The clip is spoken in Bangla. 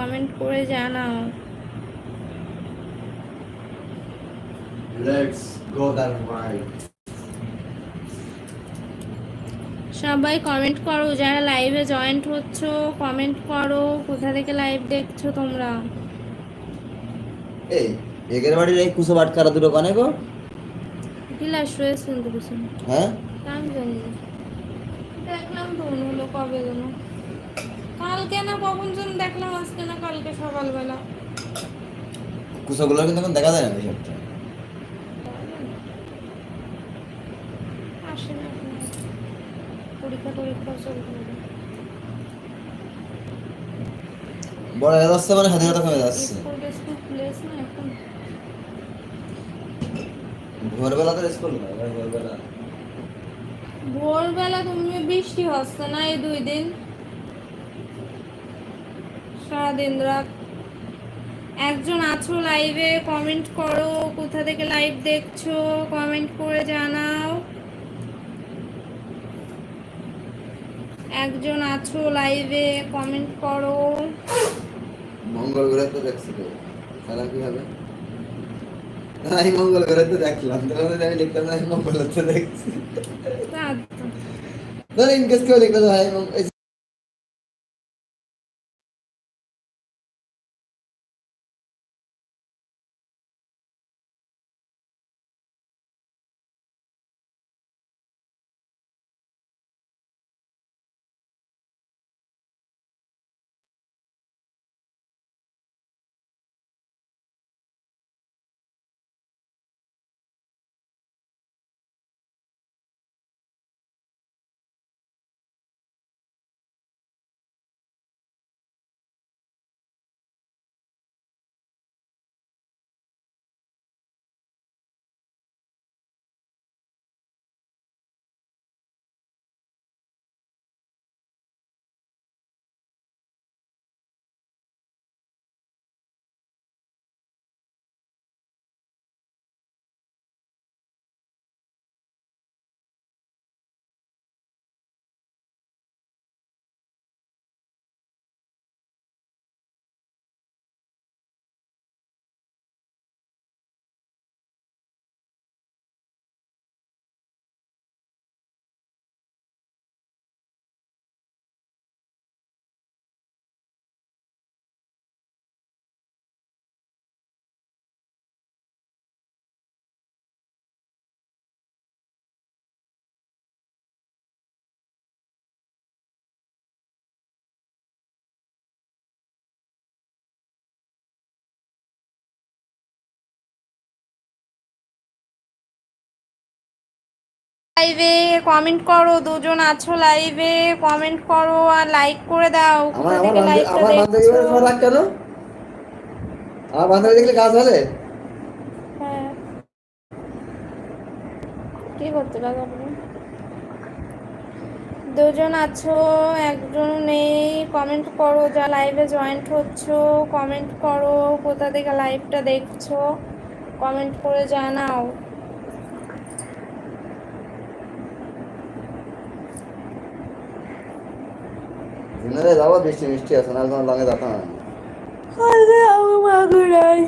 কমেন্ট করে জানাও। Let's go that right. সবাই কমেন্ট করো যারা লাইভে জয়েন্ট হচ্ছ কমেন্ট করো কোথা থেকে লাইভ দেখছ তোমরা? এই এগের বাড়ির এই কুসো বাটকারা দুটো কানে গো। কিলাস রয়ে শুনতে হ্যাঁ? আমি জানি দেখলাম তো হলো কবে কালকে না দেখলাম আজকে না কালকে সকালবেলা। কুসোগুলো কিন্তু এখন দেখা যায় না। পরীক্ষা টরীক্ষা বড় হয়ে যাচ্ছে মানে স্বাধীনতা কমে যাচ্ছে। ভোরবেলা তো স্কুল না ভোরবেলা। ভোরবেলা তুমি বৃষ্টি হচ্ছে না এই দুই দিন? সারাদিন রাত। একজন আছো লাইভে কমেন্ট করো কোথা থেকে লাইভ দেখছ কমেন্ট করে জানাও। একজন আছো লাইভে কমেন্ট করো। মঙ্গল গ্রহে তো দেখছি তো। তাহলে কি হবে? আমি মঙ্গল গ্রহে তো দেখলাম। তাহলে আমি লিখতাম না আমি মঙ্গল তো দেখছি। ধর ইনকেস কেউ লিখলো ভাই লাইভে কমেন্ট করো দুজন আছো লাইভে কমেন্ট করো আর লাইক করে দাও। আমার কোথা থেকে লাইভটা দেখছ? তোমার রাগ কেন? আমার বান্ধবী দেখলে কাজ হবে হ্যাঁ। কি করতে লাগে আপনি? দুজন আছো একজন নেই কমেন্ট করো যা লাইভে জয়েন্ট হচ্ছ কমেন্ট করো কোথা থেকে লাইভটা দেখছ কমেন্ট করে জানাও। দিনারে যাব বৃষ্টি মিষ্টি আছে না তোমার লঙ্গে যাতাম আরে আমার মাগুরাই।